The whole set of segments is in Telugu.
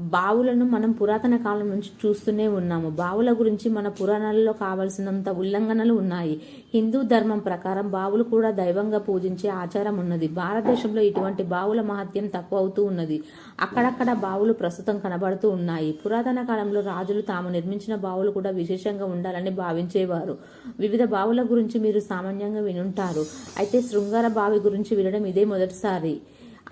బావులను మనం పురాతన కాలం నుంచి చూస్తూనే ఉన్నాము. బావుల గురించి మన పురాణాలలో కావలసినంత ఉల్లంఘనలు ఉన్నాయి. హిందూ ధర్మం ప్రకారం బావులు కూడా దైవంగా పూజించే ఆచారం ఉన్నది. భారతదేశంలో ఇటువంటి బావుల మహత్యం తక్కువ అవుతూ ఉన్నది. అక్కడక్కడ బావులు ప్రస్తుతం కనబడుతూ ఉన్నాయి. పురాతన కాలంలో రాజులు తాము నిర్మించిన బావులు కూడా విశేషంగా ఉండాలని భావించేవారు. వివిధ బావుల గురించి మీరు సామాన్యంగా వినుంటారు. అయితే శృంగార బావి గురించి వినడం ఇదే మొదటిసారి.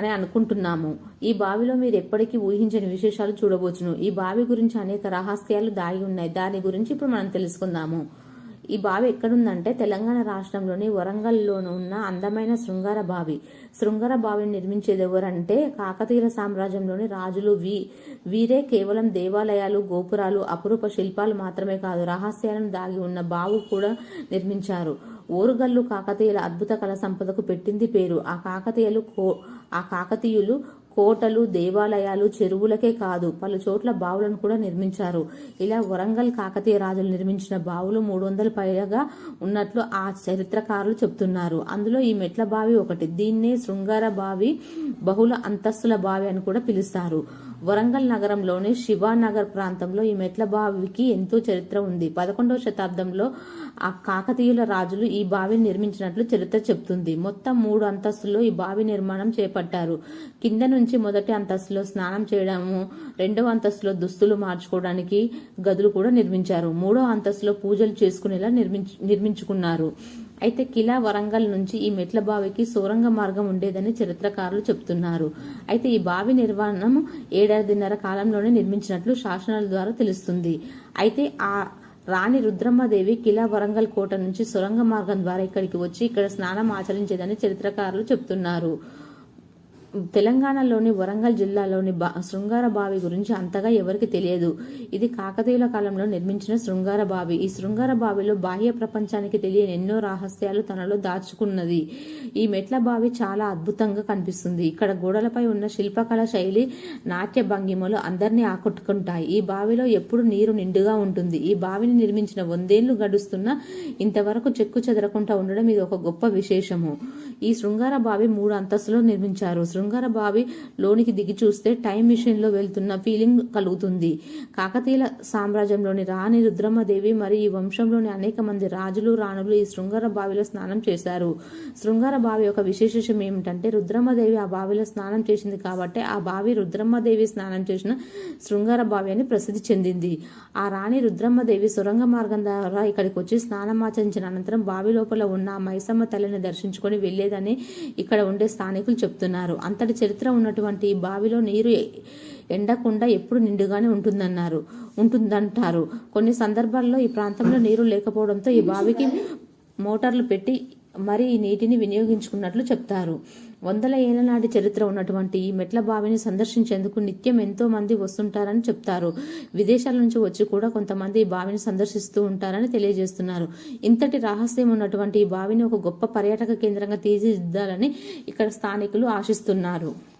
అని అనుకుంటున్నాము. ఈ బావిలో మీరు ఎప్పటికీ ఊహించని విశేషాలు చూడవచ్చును ఈ బావి గురించి అనేక రహస్యాలు దాగి ఉన్నాయి. దాని గురించి ఇప్పుడు మనం తెలుసుకుందాము. ఈ బావి ఎక్కడుందంటే తెలంగాణ రాష్ట్రంలోని వరంగల్లోనూ ఉన్న అందమైన శృంగార బావి. శృంగార బావిని నిర్మించేది ఎవరంటే కాకతీయ సామ్రాజ్యంలోని రాజులు వీ. వీరే కేవలం దేవాలయాలు గోపురాలు అపురూప శిల్పాలు మాత్రమే కాదు రహస్యాలను దాగి ఉన్న బావు కూడా నిర్మించారు. ఓరుగల్లు కాకతీయుల అద్భుత కళ సంపదకు పెట్టింది పేరు. ఆ కాకతీయులు కో ఆ కాకతీయులు కోటలు దేవాలయాలు చెరువులకే కాదు పలు చోట్ల బావులను కూడా నిర్మించారు. ఇలా వరంగల్ కాకతీయ రాజులు నిర్మించిన బావులు మూడు వందల పైగా ఉన్నట్లు ఆ చరిత్రకారులు చెప్తున్నారు. అందులో ఈ మెట్ల బావి ఒకటి. దీన్నే శృంగార బావి బహుళ అంతస్తుల బావి అని కూడా పిలుస్తారు. వరంగల్ నగరంలోని శివానగర్ ప్రాంతంలో ఈ మెట్ల బావికి ఎంతో చరిత్ర ఉంది. పదకొండవ శతాబ్దంలో ఆ కాకతీయుల రాజులు ఈ బావిని నిర్మించినట్లు చరిత్ర చెబుతుంది. మొత్తం మూడు అంతస్తులో ఈ బావి నిర్మాణం చేపట్టారు. కింద నుంచి మొదటి అంతస్తులో స్నానం చేయడము రెండవ అంతస్తులో దుస్తులు మార్చుకోవడానికి గదులు కూడా నిర్మించారు. మూడో అంతస్తులో పూజలు చేసుకునేలా నిర్మించు నిర్మించుకున్నారు. అయితే కిలా వరంగల్ నుంచి ఈ మెట్ల బావికి సొరంగ మార్గం ఉండేదని చరిత్రకారులు చెప్తున్నారు. అయితే ఈ బావి నిర్మాణం ఏడాదిన్నర కాలంలోనే నిర్మించినట్లు శాసనాల ద్వారా తెలుస్తుంది. అయితే ఆ రాణి రుద్రమ్మదేవి కిలా వరంగల్ కోట నుంచి సొరంగ మార్గం ద్వారా ఇక్కడికి వచ్చి ఇక్కడ స్నానం ఆచరించేదని చరిత్రకారులు చెప్తున్నారు. తెలంగాణలోని వరంగల్ జిల్లాలోని బా శృంగార బావి గురించి అంతగా ఎవరికి తెలియదు. ఇది కాకతీయుల కాలంలో నిర్మించిన శృంగార బావి. ఈ శృంగార బావిలో బాహ్య ప్రపంచానికి తెలియని ఎన్నో రహస్యాలు తనలో దాచుకున్నది. ఈ మెట్ల బావి చాలా అద్భుతంగా కనిపిస్తుంది. ఇక్కడ గోడలపై ఉన్న శిల్పకళ శైలి నాట్య భంగిమలు అందరినీ ఆకట్టుకుంటాయి. ఈ బావిలో ఎప్పుడు నీరు నిండుగా ఉంటుంది. ఈ బావిని నిర్మించిన వందేళ్ళు గడుస్తున్న ఇంతవరకు చెక్కు చెదరకుండా ఉండడం ఇది ఒక గొప్ప విశేషము. ఈ శృంగార బావి మూడు అంతస్తులో నిర్మించారు. శృంగ బావి లోనికి దిగి చూస్తే టైం మిషన్లో వెళ్తున్న ఫీలింగ్ కలుగుతుంది. కాకతీయుల సామ్రాజ్యంలోని రాణి రుద్రమ్మదేవి మరియు ఈ వంశంలోని అనేక మంది రాజులు రాణులు ఈ శృంగార బావిలో స్నానం చేశారు. శృంగార బావి యొక్క విశేషం ఏమిటంటే రుద్రమ్మదేవి ఆ బావిలో స్నానం చేసింది కాబట్టి ఆ బావి రుద్రమ్మదేవి స్నానం చేసిన శృంగార బావి అని ప్రసిద్ధి చెందింది. ఆ రాణి రుద్రమ్మదేవి సొరంగ మార్గం ద్వారా ఇక్కడికి వచ్చి స్నానమాచరించిన అనంతరం బావి లోపల ఉన్న మైసమ్మ తల్లిని దర్శించుకొని వెళ్ళేదని ఇక్కడ ఉండే స్థానికులు చెప్తున్నారు. అంతటి చరిత్ర ఉన్నటువంటి ఈ బావిలో నీరు ఎండకుండా ఎప్పుడు నిండుగానే ఉంటుందన్నారు ఉంటుందంటారు. కొన్ని సందర్భాల్లో ఈ ప్రాంతంలో నీరు లేకపోవడంతో ఈ బావికి మోటార్లు పెట్టి మరి ఈ నీటిని వినియోగించుకున్నట్లు చెప్తారు. వందల ఏళ్ళ నాటి చరిత్ర ఉన్నటువంటి ఈ మెట్ల బావిని సందర్శించేందుకు నిత్యం ఎంతో మంది వస్తుంటారని చెప్తారు. విదేశాల నుంచి వచ్చి కూడా కొంతమంది ఈ బావిని సందర్శిస్తూ ఉంటారని తెలియజేస్తున్నారు. ఇంతటి రహస్యం ఉన్నటువంటి ఈ బావిని ఒక గొప్ప పర్యాటక కేంద్రంగా తీర్చిదిద్దాలని ఇక్కడ స్థానికులు ఆశిస్తున్నారు.